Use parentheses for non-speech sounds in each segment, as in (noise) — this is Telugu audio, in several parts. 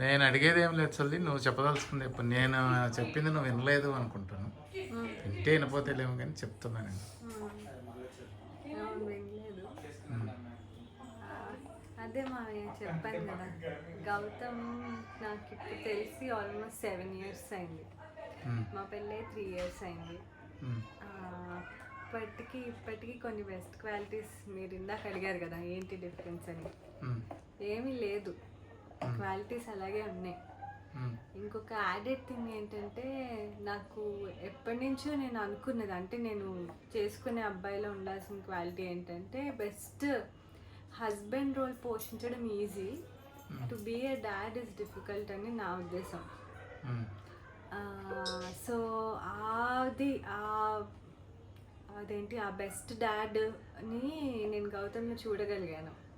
నేను అడిగేది ఏం లేదు చల్లి నువ్వు చెప్పదలుచుకుంది ఇప్పుడు నేను చెప్పింది నువ్వు వినలేదు అనుకుంటాను. వింటే వినపోతే లేము కానీ చెప్తున్నా నేను. అదే మా చెప్పాను కదా. గౌతమ్ నాకు ఇప్పుడు తెలిసి ఆల్మోస్ట్ సెవెన్ ఇయర్స్ అయింది. మా పెళ్ళి త్రీ ఇయర్స్ అయింది. ఇప్పటికీ ఇప్పటికీ కొన్ని బెస్ట్ క్వాలిటీస్ మీరు ఇందాక అడిగారు కదా ఏంటి డిఫరెన్స్ అని. ఏమీ లేదు. క్వాలిటీస్ అలాగే ఉన్నాయి. ఇంకొక యాడెడ్ థింగ్ ఏంటంటే నాకు ఎప్పటి నుంచో నేను అనుకున్నది అంటే నేను చేసుకునే అబ్బాయిలో ఉండాల్సిన క్వాలిటీ ఏంటంటే బెస్ట్ హస్బెండ్ రోల్ పోషించడం easy to be a dad is difficult అని నా ఉద్దేశం. సో అది ఆ- అదేంటి ఆ బెస్ట్ డాడ్ని నేను గౌతమ్ని చూడగలిగాను.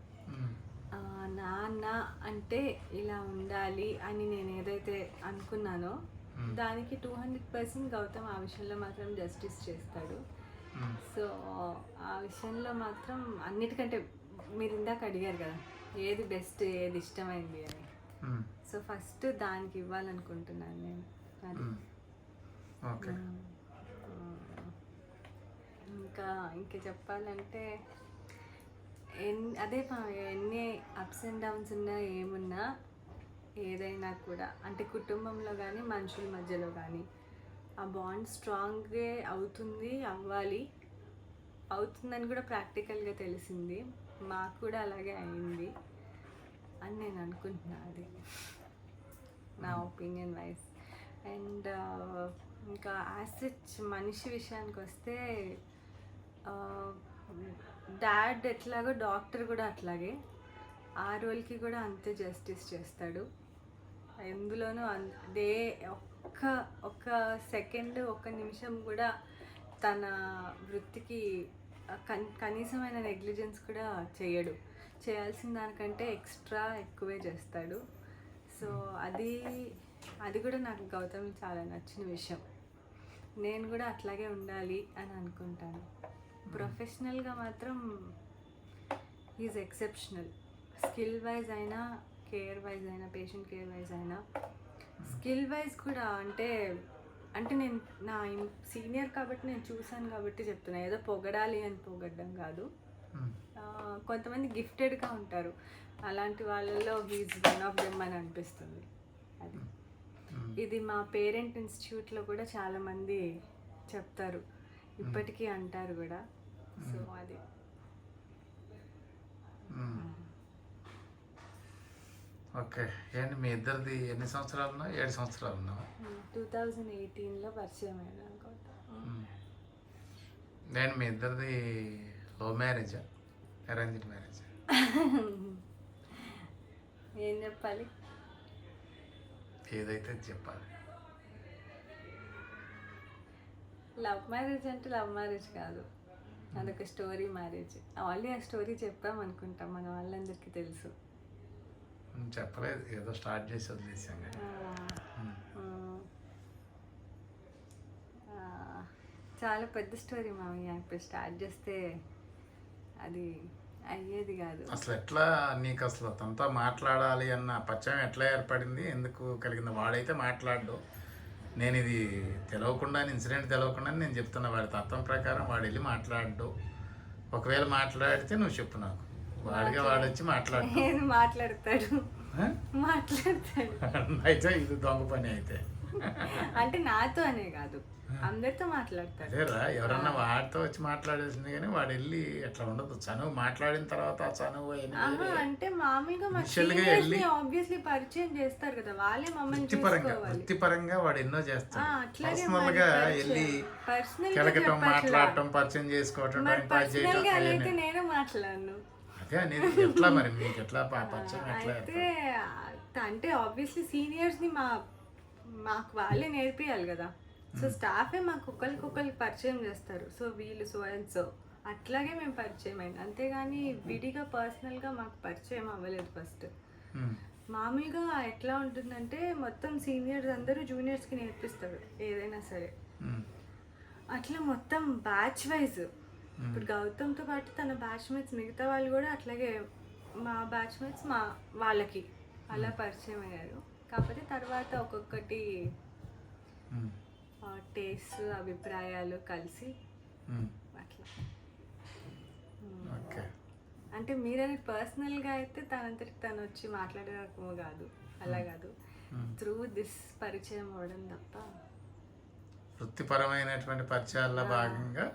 నాన్న అంటే ఇలా ఉండాలి అని నేను ఏదైతే అనుకున్నానో దానికి టూ హండ్రెడ్ పర్సెంట్ గౌతమ్ ఆ విషయంలో మాత్రం జస్టిస్ చేస్తాడు. సో ఆ విషయంలో మాత్రం అన్నిటికంటే మీరు ఇందాక అడిగారు కదా ఏది బెస్ట్ ఏది ఇష్టమైంది అని. సో ఫస్ట్ దానికి ఇవ్వాలనుకుంటున్నాను నేను. అది. ఇంకా ఇంకా చెప్పాలంటే ఎన్ అదే ఎన్ని అప్స్ అండ్ డౌన్స్ ఉన్నా ఏమున్నా ఏదైనా కూడా. అంటే కుటుంబంలో కానీ మనుషుల మధ్యలో కానీ ఆ బాండ్ స్ట్రాంగ్గా అవుతుంది అవ్వాలి. అవుతుందని కూడా ప్రాక్టికల్గా తెలిసింది. మాకు కూడా అలాగే అయింది అని నేను అనుకుంటున్నా అది. నా ఒపీనియన్ వైజ్ అండ్ ఇంకా యాసిడ్ మనిషి విషయానికి వస్తే డాడ్ ఎట్లాగో డాక్టర్ కూడా అట్లాగే. ఆ రోల్కి కూడా అంతే జస్టిస్ చేస్తాడు. ఎందులోనూ అన్- అదే ఒక్క ఒక్క సెకండ్ ఒక్క నిమిషం కూడా తన వృత్తికి కన్ కనీసమైన నెగ్లిజెన్స్ కూడా చేయడు. చేయాల్సిన దానికంటే ఎక్స్ట్రా ఎక్కువే చేస్తాడు. సో అది అది కూడా నాకు గౌతమ్ చాలా నచ్చిన విషయం. నేను కూడా అట్లాగే ఉండాలి అని అనుకుంటాను. ప్రొఫెషనల్గా మాత్రం ఈజ్ ఎక్సెప్షనల్. స్కిల్ వైజ్ అయినా కేర్ వైజ్ అయినా పేషెంట్ కేర్ వైజ్ అయినా. స్కిల్ వైజ్ కూడా అంటే అంటే నేను నా సీనియర్ కాబట్టి నేను చూశాను కాబట్టి చెప్తున్నా. ఏదో పొగడాలి అని పొగడ్డం కాదు. ఆ, కొంతమంది గిఫ్టెడ్గా ఉంటారు. అలాంటి వాళ్ళలో హీజ్ వన్ ఆఫ్ దెమ్ అని అనిపిస్తుంది. అది. ఉమ్, ఇది మా పేరెంట్ ఇన్స్టిట్యూట్లో కూడా చాలామంది చెప్తారు. ఇప్పటికీ అంటారు కూడా. సో అది. ఓకే ఏంటి మీ ఇద్దరిది ఎన్ని సంవత్సరాలు ఉన్నావు ఏడు సంవత్సరాలు ఉన్నావా టూ థౌజండ్ ఎయిటీన్లో పరిచయం అయ్యాను అనుకుంటా. నేను మీ ఇద్దరిది లవ్ మ్యారేజా? Arranged marriage? (laughs) ఏం చెప్పాలి? ఏదైతే చెప్పాలి. లవ్ మ్యారేజ్ అంటే లవ్ మ్యారేజ్ కాదు. అదొక స్టోరీ మ్యారేజ్. ఆల్రెడీ ఆ స్టోరీ చెప్పాం అనుకుంటాం మన వాళ్ళందరికీ తెలుసు. చెప్పలేదు ఏదో స్టార్ట్ చేసి వదిలేసాం చాలా పెద్ద స్టోరీ మామయ్య ఇప్పుడు స్టార్ట్ చేస్తే అది అయ్యేది కాదు. అసలు ఎట్లా నీకు అసలు తనతో మాట్లాడాలి అన్న పరిచయం ఎట్లా ఏర్పడింది? ఎందుకు కలిగింది? వాడైతే మాట్లాడు నేను ఇది తెలవకుండా ఇన్సిడెంట్ తెలవకుండా నేను చెప్తున్నా వాడి తత్వం ప్రకారం వాడు వెళ్ళి మాట్లాడు ఒకవేళ మాట్లాడితే నువ్వు చెప్పు నాకు. వాడిగా వాడు వచ్చి మాట్లాడు? మాట్లాడతాడు. (laughs) అయితే ఇది దొంగ పని అయితే. అంటే నాతో అనే కాదు. అందరితో మాట్లాడతాడు అదేరా ఎవరన్నా వాడితో వచ్చి మాట్లాడేసింది కానీ వాడు వెళ్ళి ఎట్లా ఉండదు చనువు మాట్లాడిన తర్వాత చనువు అంటే మామూలుగా ఆబ్వియస్లీ పరిచయం చేస్తారు కదా వాళ్ళే మమ్మల్ని వృత్తిపరంగా వృత్తిపరంగా వాడు ఎన్నో ఆ, చేస్తాడు అట్లాగే పర్సనల్గా మరి వెళ్ళి కెలకటం మాట్లాడటం పరిచయం చేసుకోవటం పర్సనల్గా. అయితే నేను మాట్లాడను. అదే అనేది ఎట్లా మరి? మీకు ఎట్లా పరిచయం ఎట్లా అంటే ఆబ్వియస్లీ సీనియర్స్ని మా మాకు వాళ్ళే నేర్పియాలి కదా. సో స్టాఫే మాకు ఒకరికొకరికి పరిచయం చేస్తారు. సో వీళ్ళు సో అండ్ సో. అట్లాగే మేము పరిచయం అయింది. అంతేగాని విడిగా పర్సనల్గా మాకు పరిచయం అవ్వలేదు ఫస్ట్. ఉమ్, మామూలుగా ఎట్లా ఉంటుందంటే మొత్తం సీనియర్స్ అందరూ జూనియర్స్కి నేర్పిస్తారు ఏదైనా సరే. ఉమ్, అట్లా మొత్తం బ్యాచ్ వైజ్. ఇప్పుడు గౌతమ్తో పాటు తన బ్యాచ్ మేట్స్ మిగతా వాళ్ళు కూడా అట్లాగే మా బ్యాచ్ మేట్స్ మా వాళ్ళకి అలా పరిచయం అయ్యారు. కాకపోతే తర్వాత ఒక్కొక్కటి టేస్ట్ అభిప్రాయాలు కలిసి అట్లా. ఓకే. అంటే మీరని పర్సనల్గా అయితే తనంతటికి తను వచ్చి మాట్లాడేమో కాదు. అలా కాదు. త్రూ దిస్ పరిచయం అవ్వడం తప్ప. వృత్తిపరమైనటువంటి పరిచయాల్లో భాగంగా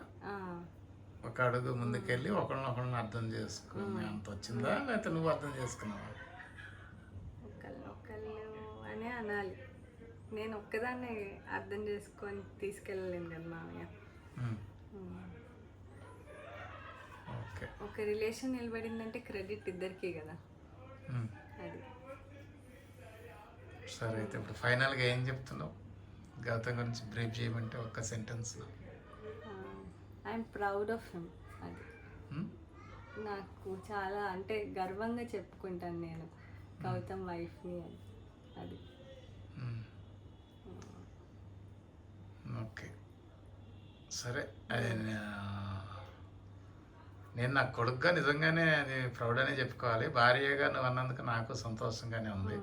ఒక అడుగు ముందుకెళ్ళి ఒకళ్ళనొకళ్ళని అర్థం చేసుకుని అంత వచ్చిందా లేకపోతే నువ్వు అర్థం చేసుకున్నావా? అనాలి. నేను ఒక్కదాన్ని అర్థం చేసుకొని తీసుకెళ్ళలేను కదా మామయ్య ఒక రిలేషన్ నిలబడిందంటే క్రెడిట్ ఇద్దరికీ కదా. అది. సరే అయితే ఇప్పుడు ఫైనల్గా ఏం చెప్తున్నావు? గౌతమ్ గురించి బ్రీఫ్ చేయమంటే ఒక్క sentence I'm proud of him అది. నాకు చాలా అంటే గర్వంగా చెప్పుకుంటాను నేను గౌతమ్ వైఫ్ని అని. అది ఓకే సరే నేను నా కొడుకుగా నిజంగానే అది ప్రౌడ్ అనే చెప్పుకోవాలి. భార్యగా నువ్వు అన్నందుకు నాకు సంతోషంగానే ఉంది.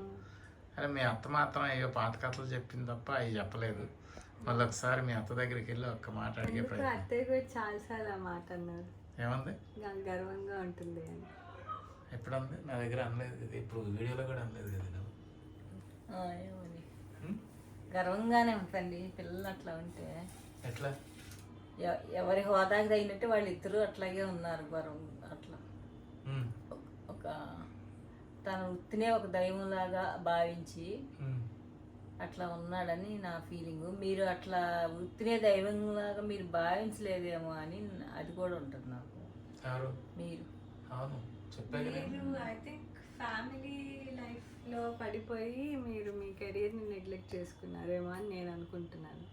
అరే మీ అత్త మాత్రం అయ్యో పాత కథలు చెప్పింది తప్ప అవి చెప్పలేదు. మళ్ళీ ఒకసారి మీ అత్త దగ్గరికి వెళ్ళి ఒక్క మాట అడిగే అత్తయ్య కూడా చాలాసార్లు ఆ మాట అన్నారు? ఏమంది? నాకు గర్వంగా ఉంటుంది అని. ఎప్పుడు అంది నా దగ్గర అనలేదు కదా. ఇప్పుడు వీడియోలో కూడా అనలేదు కదా నువ్వు? గర్వంగానే ఉంటుంది పిల్లలు అట్లా ఉంటే. ఎట్లా? ఎవరి హోదాకి తగినట్టు వాళ్ళిద్దరూ అట్లాగే ఉన్నారు గర్వం అట్లా. ఒక తన వృత్తినే ఒక దైవంలాగా భావించి అట్లా ఉన్నాడని నా ఫీలింగ్. మీరు అట్లా వృత్తినే దైవంలాగా మీరు భావించలేదేమో అని అది కూడా ఉంటుంది నాకు. మీరు. ఐ థింక్ ఫ్యామిలీ లైఫ్లో పడిపోయి మీరు మీ కెరీర్ని నెగ్లెక్ట్ చేసుకున్నారేమో అని నేను అనుకుంటున్నాను.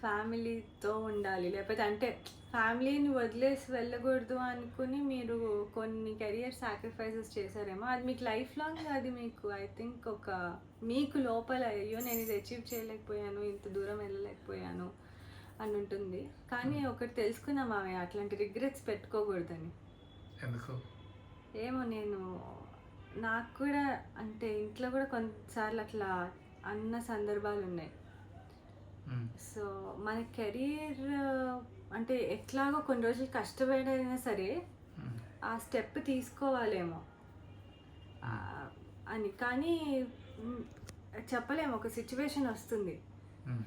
ఫ్యామిలీతో ఉండాలి. లేకపోతే అంటే ఫ్యామిలీని వదిలేసి వెళ్ళకూడదు అనుకుని మీరు కొన్ని కెరియర్ సాక్రిఫైసెస్ చేశారేమో. అది మీకు లైఫ్ లాంగ్ అది మీకు ఐ థింక్ ఒక మీకు లోపల అయ్యో నేను ఇది అచీవ్ చేయలేకపోయాను ఇంత దూరం వెళ్ళలేకపోయాను అని ఉంటుంది. కానీ ఒకటి తెలుసుకున్నాం ఆమె అట్లాంటి రిగ్రెట్స్ పెట్టుకోకూడదని. ఎందుకు? ఏమో నేను నాకు కూడా అంటే ఇంట్లో కూడా కొన్నిసార్లు అట్లా అన్న సందర్భాలు ఉన్నాయి సో మన కెరీర్ అంటే ఎట్లాగో కొన్ని రోజులు కష్టపడైనా సరే ఉమ్, ఆ స్టెప్ తీసుకోవాలేమో. ఆ, అని కానీ చెప్పలేము. ఒక సిచ్యువేషన్ వస్తుంది.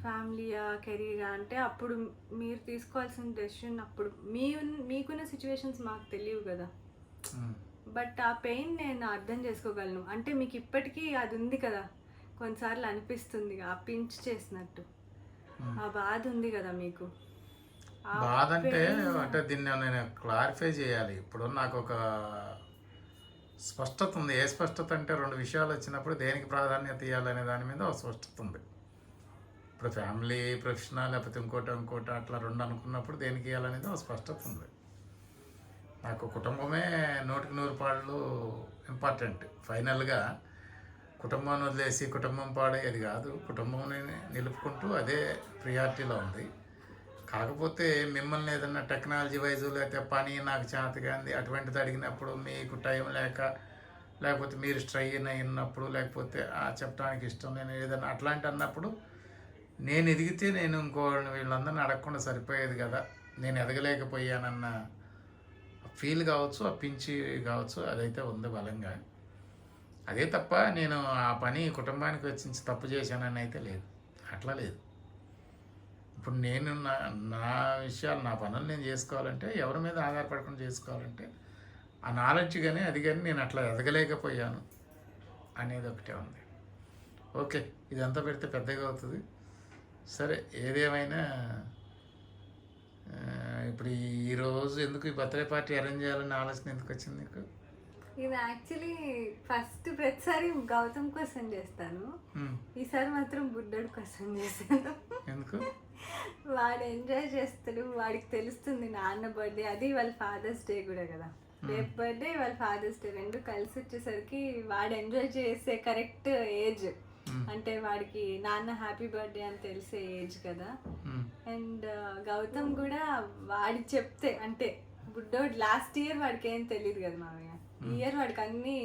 ఫ్యామిలీయా కెరీరా అంటే అప్పుడు మీరు తీసుకోవాల్సిన డెసిషన్ అప్పుడు మీ మీకున్న సిచ్యువేషన్స్ మాకు తెలియవు కదా. బట్ ఆ పెయిన్ నేను అర్థం చేసుకోగలను. అంటే మీకు ఇప్పటికీ అది ఉంది కదా. కొన్నిసార్లు అనిపిస్తుంది ఆ పించ్ చేసినట్టు. ఆ బాధ ఉంది కదా మీకు? బాధ అంటే అంటే దీన్ని నేను క్లారిఫై చేయాలి. ఇప్పుడు నాకు ఒక స్పష్టత ఉంది. ఏ స్పష్టత అంటే రెండు విషయాలు వచ్చినప్పుడు దేనికి ప్రాధాన్యత ఇవ్వాలనే దాని మీద ఒక స్పష్టత ఉంది. ఇప్పుడు ఫ్యామిలీ ప్రొఫెషనల్ లేకపోతే ఇంకోటి ఇంకోటి అట్లా రెండు అనుకున్నప్పుడు దేనికి ఇవ్వాలనేది ఒక స్పష్టత ఉంది. నాకు కుటుంబమే నూటికి నూరు పాళ్ళు ఇంపార్టెంట్ ఫైనల్గా కుటుంబాన్ని వదిలేసి కుటుంబం పాడేది కాదు. కుటుంబంని నిలుపుకుంటూ అదే ప్రియారిటీలో ఉంది. కాకపోతే మిమ్మల్ని ఏదన్నా టెక్నాలజీ వైజు లేకపోతే పని నాకు చేత కానీ అటువంటిది అడిగినప్పుడు మీకు టైం లేక లేకపోతే మీరు స్ట్రైన్ అయినప్పుడు లేకపోతే ఆ చెప్పడానికి ఇష్టం నేను ఏదైనా అట్లాంటి అన్నప్పుడు నేను ఎదిగితే నేను ఇంకో వీళ్ళందరిని అడగకుండా సరిపోయేది కదా. నేను ఎదగలేకపోయానన్న ఫీల్ కావచ్చు ఆ పించి కావచ్చు అదైతే ఉంది బలంగా. అదే తప్ప నేను ఆ పని కుటుంబానికి వచ్చించి తప్పు చేశానని అయితే లేదు. అట్లా లేదు. ఇప్పుడు నేను నా నా విషయాలు నా పనులు నేను చేసుకోవాలంటే ఎవరి మీద ఆధారపడకుండా చేసుకోవాలంటే ఆ నాలెడ్జ్ కానీ అది కానీ నేను అట్లా ఎదగలేకపోయాను అనేది ఒకటే ఉంది. ఓకే ఇదంతా పెడితే పెద్దగా అవుతుంది. సరే ఏదేమైనా ఇప్పుడు ఈ రోజు ఎందుకు ఈ బర్త్డే పార్టీ అరేంజ్ చేయాలని ఆలోచన ఎందుకు వచ్చింది నీకు? ఇది యాక్చువల్లీ ఫస్ట్ ప్రతిసారి గౌతమ్ కోసం చేస్తాను. ఉమ్, ఈసారి మాత్రం బుడ్డోడు కోసం చేశాను ఎందుకు? (laughs) వాడు ఎంజాయ్ చేస్తాడు వాడికి తెలుస్తుంది నాన్న బర్త్డే అది వాళ్ళ ఫాదర్స్ డే కూడా కదా. రేపు బర్త్డే వాళ్ళ ఫాదర్స్ డే రెండు కలిసి వచ్చేసరికి వాడు ఎంజాయ్ చేసే కరెక్ట్ ఏజ్ ఉమ్, అంటే వాడికి నాన్న హ్యాపీ బర్త్డే అని తెలిసే ఏజ్ కదా. అండ్ గౌతమ్ కూడా వాడి చెప్తే అంటే బుడ్డోడు లాస్ట్ ఇయర్ వాడికి ఏం తెలియదు కదా మామయ్య ఇయర్ వాడికి అన్నీ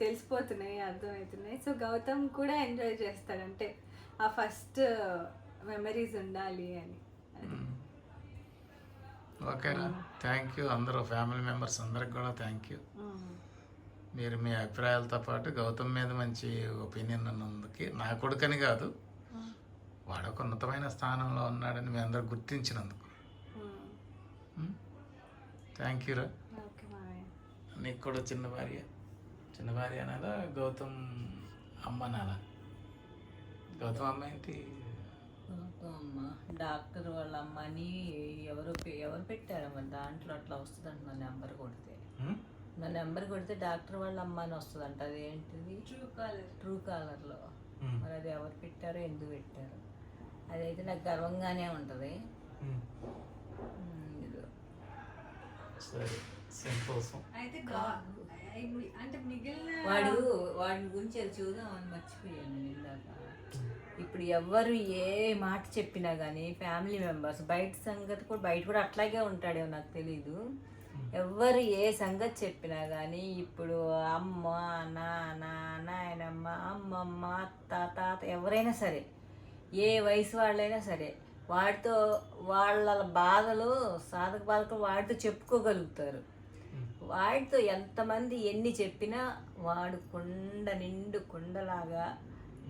తెలిసిపోతున్నాయి అర్థమవుతున్నాయి. సో గౌతమ్ కూడా ఎంజాయ్ చేస్తాడు. అంటే ఆ ఫస్ట్ మెమరీస్ ఉండాలి అని. అది. ఓకేనా? థ్యాంక్ యూ అందరూ ఫ్యామిలీ మెంబర్స్ అందరికి కూడా థ్యాంక్ యూ. మీరు మీ అభిప్రాయాలతో పాటు గౌతమ్ మీద మంచి ఒపీనియన్ ఉన్నందుకు నా కొడుకని కాదు వాడు ఒక ఉన్నతమైన స్థానంలో ఉన్నాడని మీ అందరు గుర్తించినందుకు. థ్యాంక్ యూ రా. నీకు కూడా చిన్న భార్య. చిన్న భార్య అనాలా గౌతమ్ అమ్మ అనాలా? గౌతమ్ అమ్మ ఏంటి? అమ్మ. డాక్టర్ వాళ్ళ అమ్మని ఎవరు పె- ఎవరు పెట్టారు మరి? దాంట్లో అట్లా వస్తుందంట నా నెంబర్ కొడితే? నా నెంబర్ కొడితే డాక్టర్ వాళ్ళ అమ్మ అని వస్తుందంట. అది ఏంటిది ట్రూ కాలర్ ట్రూ కాలర్లో. మరి అది ఎవరు పెట్టారో ఎందుకు పెట్టారు. అదైతే నాకు గర్వంగానే ఉంటుంది. సరే. సంతోషం అయితే అంటే మిగిలిన వాడు వాడి గురించి అది చూద్దామని మర్చిపోయాను ఇందాక. ఇప్పుడు ఎవ్వరు ఏ మాట చెప్పినా కానీ ఫ్యామిలీ మెంబర్స్ బయట సంగతి కూడా బయట కూడా అట్లాగే ఉంటాడేమో నాకు తెలీదు. ఎవ్వరు ఏ సంగతి చెప్పినా కానీ ఇప్పుడు అమ్మ నాన్న నాయనమ్మ అమ్మమ్మ అత్త తాత ఎవరైనా సరే ఏ వయసు వాళ్ళైనా సరే వాడితో వాళ్ళ బాధలు సాధక బాధకు వాడితో చెప్పుకోగలుగుతారు. వాడితో ఎంతమంది ఎన్ని చెప్పినా వాడు కొండ నిండు కొండలాగా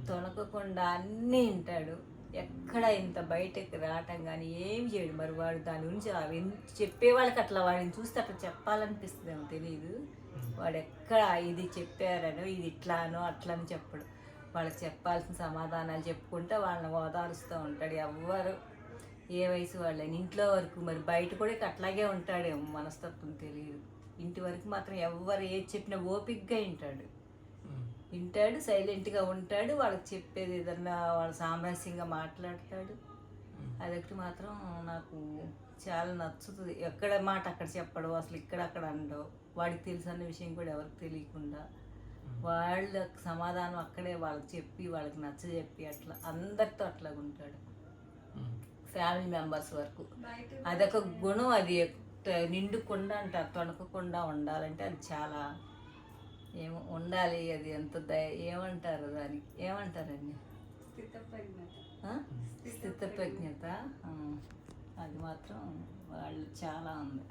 తొనకకుండా అన్నీ వింటాడు. ఎక్కడ ఇంత బయటకు రావటం కానీ ఏం చేయడు. మరి వాడు దాని గురించి ఆ విన్- చెప్పే వాళ్ళకి అట్లా వాడిని చూస్తే అట్లా చెప్పాలనిపిస్తుంది ఏమో తెలియదు వాడు ఎక్కడ ఇది చెప్పారనో ఇది ఇట్లానో అట్లని చెప్పడు. వాళ్ళకి చెప్పాల్సిన సమాధానాలు చెప్పుకుంటే వాళ్ళని ఓదారుస్తూ ఉంటాడు ఎవ్వరు. ఏ వయసు వాళ్ళని ఇంట్లో వరకు మరి బయట కూడా అట్లాగే ఉంటాడేమో మనస్తత్వం తెలియదు ఇంటి వరకు మాత్రం ఎవ్వరు ఏది చెప్పినా ఓపిక్గా వింటాడు. వింటాడు సైలెంట్గా ఉంటాడు వాళ్ళకి చెప్పేది ఏదన్నా వాళ్ళ సామరస్యంగా మాట్లాడతాడు. అదొకటి మాత్రం నాకు చాలా నచ్చుతుంది. ఎక్కడ మాట అక్కడ చెప్పడు అసలు ఇక్కడ అక్కడ అండవు వాడికి తెలుసు అన్న విషయం కూడా ఎవరికి తెలియకుండా. వాళ్ళకి సమాధానం అక్కడే వాళ్ళకి చెప్పి వాళ్ళకి నచ్చ చెప్పి అట్లా అందరితో అట్లా ఉంటాడు. ఫ్యామిలీ మెంబర్స్ వరకు. అదొక గుణం అది. నిండుకుండా అంటారు తొణకకుండా ఉండాలంటే అది చాలా ఏమో ఉండాలి అది ఎంత దయ ఏమంటారు దానికి ఏమంటారండి? స్థితప్రజ్ఞత. అది మాత్రం వాళ్ళు చాలా ఉంది.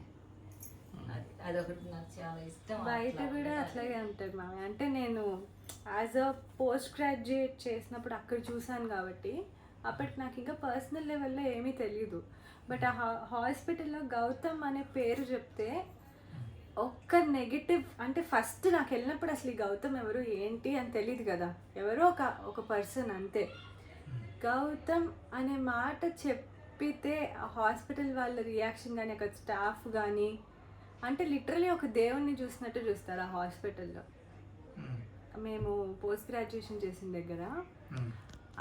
అది అదొకటి నాకు చాలా ఇష్టం బయట కూడా. అట్లాగే ఉంటుంది మామ అంటే నేను యాజ్ అ పోస్ట్ గ్రాడ్యుయేట్ చేసినప్పుడు అక్కడ చూసాను కాబట్టి అప్పటికి నాకు ఇంకా పర్సనల్ లెవెల్లో ఏమీ తెలియదు బట్ ఆ హా- హాస్పిటల్లో గౌతమ్ అనే పేరు చెప్తే ఒక్క నెగిటివ్ అంటే ఫస్ట్ నాకు వెళ్ళినప్పుడు అసలు ఈ గౌతమ్ ఎవరు ఏంటి అని తెలియదు కదా ఎవరో ఒక ఒక పర్సన్ అంతే గౌతమ్ అనే మాట చెప్పితే ఆ హాస్పిటల్ వాళ్ళ రియాక్షన్ కానీ అక్కడ స్టాఫ్ కానీ అంటే లిటరలీ ఒక దేవుణ్ణి చూసినట్టు చూస్తారు ఆ హాస్పిటల్లో. మేము పోస్ట్ గ్రాడ్యుయేషన్ చేసిన దగ్గర.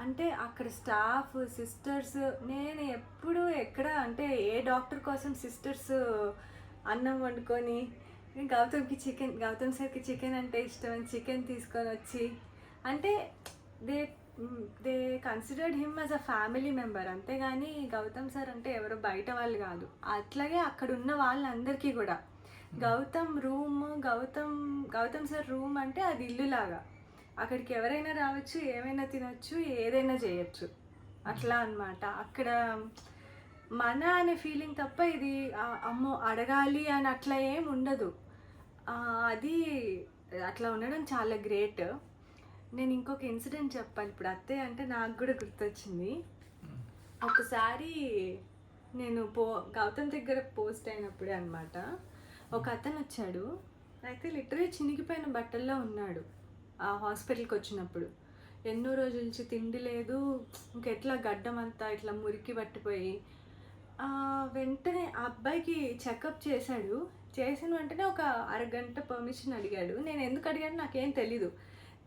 అంటే అక్కడ స్టాఫ్ సిస్టర్స్ నేను ఎప్పుడు ఎక్కడ అంటే ఏ డాక్టర్ కోసం సిస్టర్స్ అన్నం వండుకొని గౌతమ్కి చికెన్ గౌతమ్ సార్కి చికెన్ అంటే ఇష్టం చికెన్ తీసుకొని వచ్చి అంటే they they considered him as a family member. అంతేగాని గౌతమ్ సార్ అంటే ఎవరో బయట వాళ్ళు కాదు. అట్లాగే అక్కడ ఉన్న వాళ్ళందరికీ కూడా. Gautam room Gautam Gautam sir room అంటే అది ఇల్లు లాగా అక్కడికి ఎవరైనా రావచ్చు ఏమైనా తినొచ్చు ఏదైనా చేయొచ్చు. అట్లా అన్నమాట. అక్కడ మన అనే ఫీలింగ్ తప్ప ఇది అమ్మో అడగాలి అని అట్లా ఏం ఉండదు. అది అట్లా ఉండడం చాలా గ్రేట్ నేను ఇంకొక ఇన్సిడెంట్ చెప్పాలి. ఇప్పుడు అత్తయ్య అంటే నాకు కూడా గుర్తొచ్చింది. ఒకసారి నేను పో గౌతమ్ దగ్గర పోస్ట్ అయినప్పుడే అనమాట ఒక అతను వచ్చాడు. అయితే లిటరీ చినిగిపోయిన బట్టల్లో ఉన్నాడు. హాస్పిటల్కి వచ్చినప్పుడు. ఎన్నో రోజుల నుంచి తిండి లేదు ఇంకెట్లా గడ్డం అంతా ఇట్లా మురికి పట్టిపోయి. వెంటనే ఆ అబ్బాయికి చెకప్ చేశాడు. చేసిన వెంటనే ఒక అరగంట పర్మిషన్ అడిగాడు. నేను ఎందుకు అడిగాను నాకేం తెలీదు.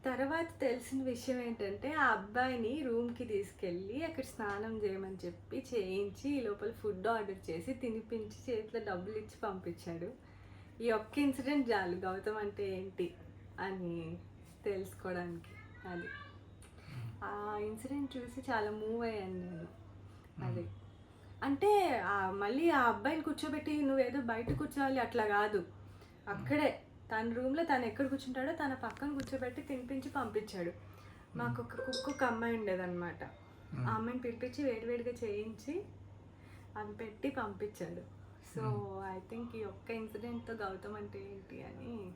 తర్వాత తెలిసిన విషయం ఏంటంటే ఆ అబ్బాయిని రూమ్కి తీసుకెళ్ళి అక్కడ స్నానం చేయమని చెప్పి చేయించి ఈ లోపల ఫుడ్ ఆర్డర్ చేసి తినిపించి చేతిలో డబ్బులు ఇచ్చి పంపించాడు. ఈ ఒక్క ఇన్సిడెంట్ చాలు గౌతమ్ అంటే ఏంటి అని. తెలుసుకోవడానికి అది. ఆ ఇన్సిడెంట్ చూసి చాలా మూవ్ అయ్యాను నేను. అది. అంటే మళ్ళీ ఆ అబ్బాయిని కూర్చోబెట్టి నువ్వేదో బయట కూర్చోవాలి అట్లా కాదు. అక్కడే. తన రూమ్లో తను ఎక్కడ కూర్చుంటాడో తన పక్కన కూర్చోబెట్టి తినిపించి పంపించాడు. మాకు ఒక కుక్క ఒక అమ్మాయి ఉండేదన్నమాట. ఆ అమ్మాయిని పిలిపించి వేడివేడిగా చేయించి ఆమె పెట్టి పంపించాడు. సో ఐ థింక్ ఈ ఒక్క ఇన్సిడెంట్తో గౌతమ్ అంటే ఏంటి అని.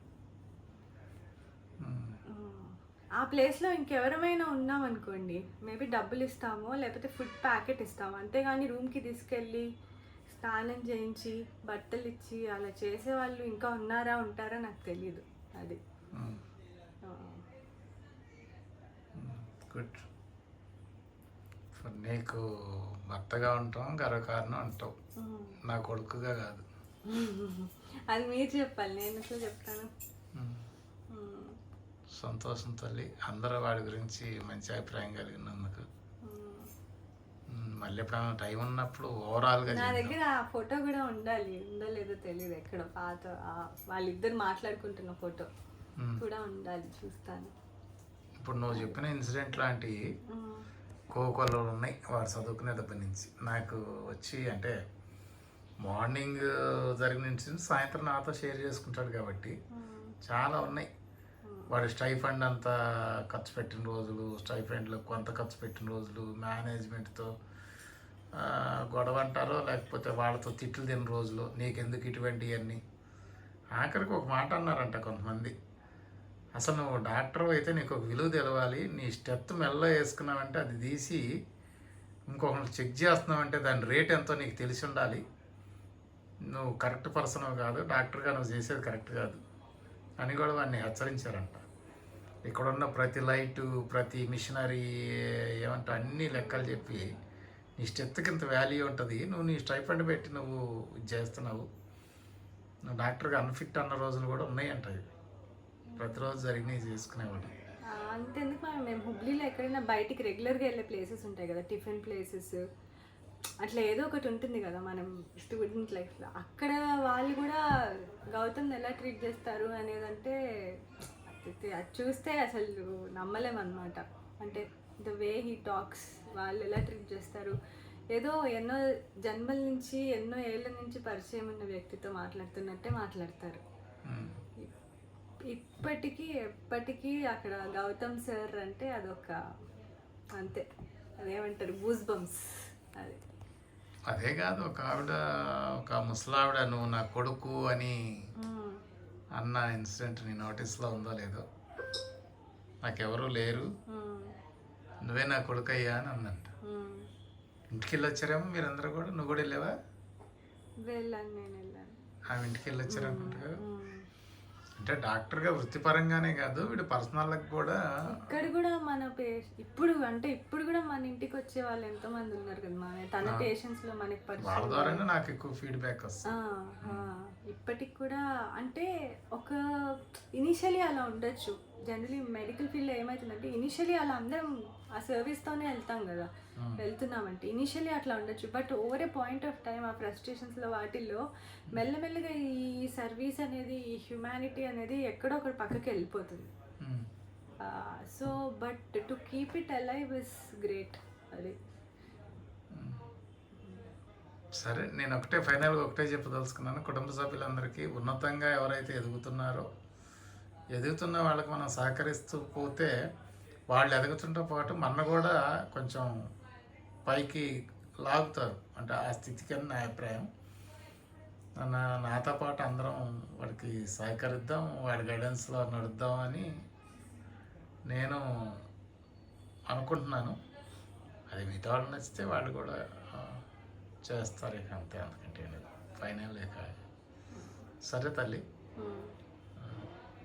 ఆ. ప్లేస్లో ఇంకెవరమైనా ఉన్నాం అనుకోండి మేబీ డబ్బులు ఇస్తామో లేకపోతే ఫుడ్ ప్యాకెట్ ఇస్తాము అంతేగాని రూమ్కి తీసుకెళ్ళి స్నానం చేయించి బట్టలు ఇచ్చి అలా చేసే వాళ్ళు ఇంకా ఉన్నారా ఉంటారా నాకు తెలియదు అది. గుడ్ ఇప్పుడు నీకు భర్తగా ఉంటాం గర్వకారణం అంటావు. మ్మ్. నా కొడుకుగా కాదు. (laughs) అది మీరు చెప్పాలి నేను ఎట్లా చెప్తాను. సంతోషం తల్లి. అందరూ వాడి గురించి మంచి అభిప్రాయం కలిగినందుకు. మళ్ళీ ఎప్పుడైనా టైం ఉన్నప్పుడు ఓవరాల్గా నా దగ్గర ఆ ఫోటో కూడా ఉండాలి. ఉందో లేదో తెలియదు ఎక్కడ పాత వాళ్ళిద్దరు మాట్లాడుకుంటున్న ఫోటో కూడా ఉండాలి చూస్తాను. ఇప్పుడు నువ్వు చెప్పిన ఇన్సిడెంట్ లాంటివి. కోకోలో ఉన్నాయి. వాడు చదువుకునే దగ్గర నుంచి. నాకు వచ్చి అంటే మార్నింగ్ జరిగిన ఇన్సిడెంట్ సాయంత్రం నాతో షేర్ చేసుకుంటాడు కాబట్టి. చాలా ఉన్నాయి. వాడు స్టైఫండ్ అంతా ఖర్చు పెట్టిన రోజులు స్టైఫండ్లో కొంత ఖర్చు పెట్టిన రోజులు మేనేజ్మెంట్తో గొడవ అంటారో లేకపోతే వాళ్ళతో తిట్లు తిన్న రోజులు నీకెందుకు ఇటువంటివన్నీ ఆఖరికి ఒక మాట అన్నారంట కొంతమంది. అసలు నువ్వు డాక్టర్ అయితే నీకు ఒక విలువ తెలవాలి నీ స్టెప్ మెల్ల వేసుకున్నావంటే అది తీసి ఇంకొకరిని చెక్ చేస్తున్నావంటే దాని రేట్ ఎంతో నీకు తెలిసి ఉండాలి. నువ్వు కరెక్ట్ పర్సన్ కాదు డాక్టర్గా నువ్వు చేసేది కరెక్ట్ కాదు. అని కూడా వాడిని హెచ్చరించారంట. ఇక్కడున్న ప్రతి లైటు ప్రతి మిషనరీ ఏమంటే అన్ని లెక్కలు చెప్పి నీ స్టెత్కి ఇంత వాల్యూ ఉంటుంది నువ్వు నీ స్టైఫండ్ పెట్టి నువ్వు ఇది చేస్తున్నావు. నువ్వు డాక్టర్గా అన్ఫిట్ అన్న రోజులు కూడా ఉన్నాయంట ఇవి. ప్రతిరోజు జరిగినవి చేసుకునేవాడు అంతెందుకు మేము హుబ్లీలో ఎక్కడైనా బయటికి రెగ్యులర్గా వెళ్ళే ప్లేసెస్ ఉంటాయి కదా టిఫిన్ ప్లేసెస్ అట్లా ఏదో ఒకటి ఉంటుంది కదా మనం స్టూడెంట్ లైఫ్లో అక్కడ వాళ్ళు కూడా గౌతమ్ ఎలా ట్రీట్ చేస్తారు అనేదంటే అది అది చూస్తే అసలు నమ్మలేమన్నమాట. అంటే ద వే హీ టాక్స్ వాళ్ళు ఎలా ట్రీట్ చేస్తారు. ఏదో ఎన్నో జన్మల నుంచి ఎన్నో ఏళ్ళ నుంచి పరిచయం ఉన్న వ్యక్తితో మాట్లాడుతున్నట్టే మాట్లాడతారు. ఉమ్. ఇప్పటికీ ఎప్పటికీ అక్కడ గౌతమ్ సార్ అంటే అదొక అంతే. అదేమంటారు గూస్ బంప్స్ అది అదే కాదు ఒక ఆవిడ ఒక ముసలావిడ నువ్వు నా కొడుకు అని. అన్న ఇన్సిడెంట్ నీ నోటీస్లో ఉందో లేదో నాకెవరూ లేరు. నువ్వే నా కొడుకు అయ్యా అని అందంట. ఇంటికి వెళ్ళి వచ్చారేమో మీరందరూ కూడా నువ్వు కూడా వెళ్ళావా వెళ్ళాను నేను వెళ్ళాను ఆమె ఇంటికి వెళ్ళి వచ్చారు అనుకుంటా కదా మ్మ్. అంటే డాక్టర్గా వృత్తిపరంగానే కాదు వీడు పర్సనల్కి కూడా ఇక్కడ కూడా మన ఇప్పుడు అంటే ఇప్పుడు కూడా మన ఇంటికి వచ్చే వాళ్ళు ఎంతో మంది ఉన్నారు కదా మన తన పేషెంట్స్లో మనకి వాళ్ళ ద్వారానే నాకు ఎక్కువ ఫీడ్బ్యాక్ వస్తుంది. ఇప్పటికి కూడా అంటే ఒక ఇనిషియలీ అలా ఉండొచ్చు. జనరలీ మెడికల్ ఫీల్డ్లో ఏమవుతుందంటే ఇనిషియలీ అలా అందరం ఆ సర్వీస్తోనే వెళ్తాం కదా. వెళ్తున్నామంటే ఇనిషియలీ అట్లా ఉండొచ్చు. But over a point of time ఆ ఫ్రస్ట్రేషన్స్లో వాటిల్లో మెల్లమెల్లగా ఈ సర్వీస్ అనేది ఈ హ్యుమానిటీ అనేది ఎక్కడో ఒకటి పక్కకి వెళ్ళిపోతుంది. So but to keep it alive is great అది. సరే నేను ఒకటే ఫైనల్గా ఒకటే చెప్పదలుచుకున్నాను. కుటుంబ సభ్యులందరికీ ఉన్నతంగా ఎవరైతే ఎదుగుతున్నారో ఎదుగుతున్న వాళ్ళకి మనం సహకరిస్తూ పోతే వాళ్ళు ఎదుగుతుంటే పాటు మన కూడా కొంచెం పైకి లాగుతారు. అంటే ఆ స్థితికి అని నా అభిప్రాయం. నా నాతో పాటు అందరం వాడికి సహకరిద్దాం వాడి గైడెన్స్లో నడుద్దాం అని నేను అనుకుంటున్నాను. అది మిగతా వాళ్ళు నచ్చితే వాళ్ళు కూడా చేస్తారు ఇక అంతే. అందుకంటే ఫైనల్ ఇక సరే తల్లి.